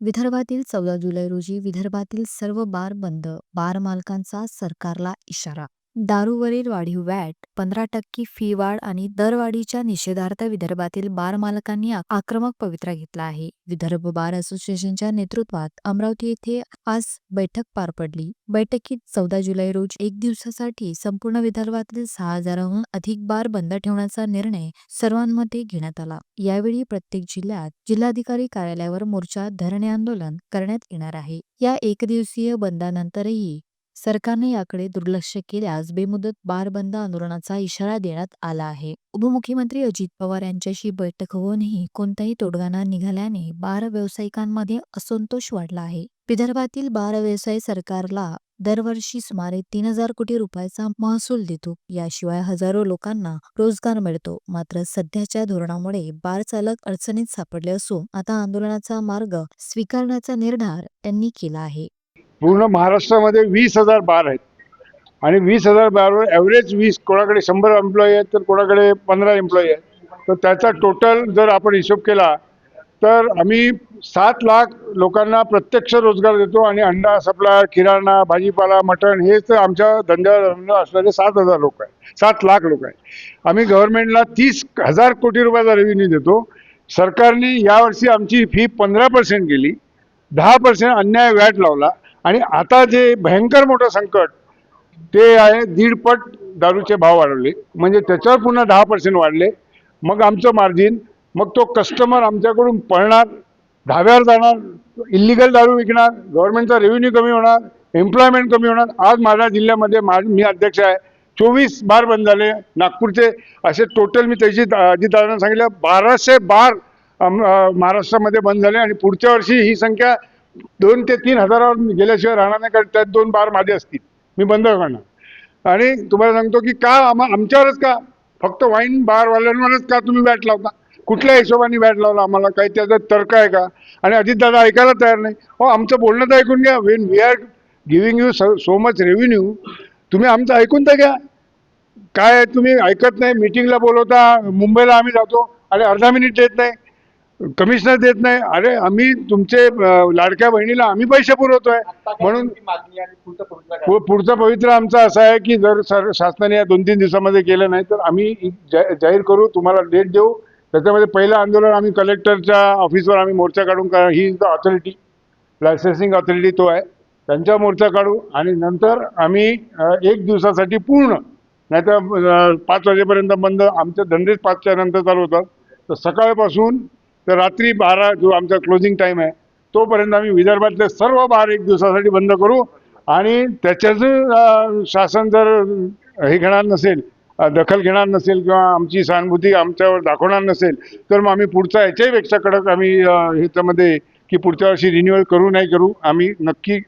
विदर्भातील चौदा जुलै रोजी विदर्भातील सर्व बार बंद बार मालकांचा सरकारला इशारा दारूवरील वाढीव वॅट पंधरा टक्के फी वाढ आणि दरवाढीच्या निषेधार्थ विदर्भातील बार मालकांनी आक्रमक पवित्रा घेतला आहे. विदर्भ बार असोसिएशनच्या नेतृत्वात अमरावती येथे आज बैठक पार पडली. बैठकीत चौदा जुलै रोज एक दिवसासाठी संपूर्ण विदर्भातील सहा हजाराहून अधिक बार बंद ठेवण्याचा निर्णय सर्वांमध्ये घेण्यात आला. यावेळी प्रत्येक जिल्ह्यात जिल्हाधिकारी कार्यालयावर मोर्चा धरणे आंदोलन करण्यात येणार आहे. या एकदिवसीय बंदानंतरही सरकारने याकडे दुर्लक्ष केल्यास बेमुदत बारबंद आंदोलनाचा इशारा देण्यात आला आहे. उपमुख्यमंत्री अजित पवार यांच्याशी बैठक होऊनही कोणताही तोडगा निघाल्याने बार व्यावसायिकांमध्ये असंतोष वाढला आहे. विदर्भातील बार व्यवसाय सरकारला दरवर्षी सुमारे तीन हजार कोटी रुपयाचा महसूल देतो. याशिवाय हजारो लोकांना रोजगार मिळतो. मात्र सध्याच्या धोरणामुळे बार चालक अडचणीत सापडले असून आता आंदोलनाचा मार्ग स्वीकारण्याचा निर्धार त्यांनी केला आहे. पूर्ण महाराष्ट्रामध्ये वीस हजार बार आहेत. आणि वीस हजार बारवर ॲव्हरेज वीस कोणाकडे शंभर एम्प्लॉई आहेत तर कोणाकडे पंधरा एम्प्लॉई आहेत. तर त्याचा टोटल जर आपण हिशोब केला तर आम्ही सात लाख लोकांना प्रत्यक्ष रोजगार देतो आणि अंडा सप्लाय किराणा भाजीपाला मटण हे तर आमच्या धंद्यावर असणारे सात हजार लोक आहेत. सात लाख लोक आहेत. आम्ही गव्हर्नमेंटला तीस हजार कोटी रुपयाचा रेव्हेन्यू देतो. सरकारने यावर्षी आमची फी पंधरा पर्सेंट केली दहा पर्सेंट अन्याय व्याट लावला. आणि आता जे भयंकर मोठं संकट ते आहे दीडपट दारूचे भाव वाढवले. म्हणजे त्याच्यावर पुन्हा दहा पर्सेंट वाढले. मग आमचं मार्जिन मग तो कस्टमर आमच्याकडून पळणार धाव्यावर जाणार इलिगल दारू विकणार गव्हर्नमेंटचा रेव्हेन्यू कमी होणार एम्प्लॉयमेंट कमी होणार. आज माझ्या जिल्ह्यामध्ये मा मी अध्यक्ष आहे. चोवीस बार बंद झाले नागपूरचे. असे टोटल मी त्याची अजितदादांना सांगितलं बाराशे बार महाराष्ट्रामध्ये बंद झाले आणि पुढच्या वर्षी ही संख्या दोन ते तीन हजारावर गेल्याशिवाय राहणार नाही कारण त्यात दोन बार माझे असतील. मी बंद करणार. आणि तुम्हाला सांगतो की का आम्हा आमच्यावरच का? फक्त वाईन बारवाल्यांवरच का तुम्ही बॅट लावता? कुठल्या हिशोबाने बॅट लावला आम्हाला? काही त्याचा तर्क आहे का? आणि अजितदादा ऐकायला तयार नाही. हो आमचं बोलणं तर ऐकून घ्या. When we are giving you so much revenue तुम्ही आमचं ऐकून तर घ्या. काय तुम्ही ऐकत नाही. मिटिंगला बोलवता. मुंबईला आम्ही जातो. आणि अर्धा मिनिट देत नाही. कमिशनर देत नाही. अरे आम्ही तुमचे लाडक्या बहिणीला आम्ही पैसे पुरवतोय. म्हणून पुढचं पवित्र आमचं असं आहे की जर सर शासनाने या दोन तीन दिवसामध्ये केलं नाही तर आम्ही जा- जाहीर करू. तुम्हाला डेट देऊ. त्याच्यामध्ये पहिलं आंदोलन आम्ही कलेक्टरच्या ऑफिसवर आम्ही मोर्चा काढून का ही द ऑथॉरिटी लायसन्सिंग ऑथॉरिटी तो आहे. त्यांच्या मोर्चा काढू आणि नंतर आम्ही एक दिवसासाठी पूर्ण नाहीतर पाच वाजेपर्यंत बंद. आमचे धंदेच पाचच्या नंतर चालू होतात तर सकाळपासून तर रात्री बारा जो आमचा क्लोजिंग टाईम आहे तोपर्यंत आम्ही विदर्भातले सर्व बार एक दिवसासाठी बंद करू. आणि त्याच्याचं शासन जर हे घेणार नसेल दखल घेणार नसेल किंवा आमची सहानुभूती आमच्यावर दाखवणार नसेल तर मग आम्ही पुढचा याच्याही पेक्षा कडक आम्ही ह्याच्यामध्ये की पुढच्या वर्षी रिन्युअल करू नाही करू आम्ही नक्की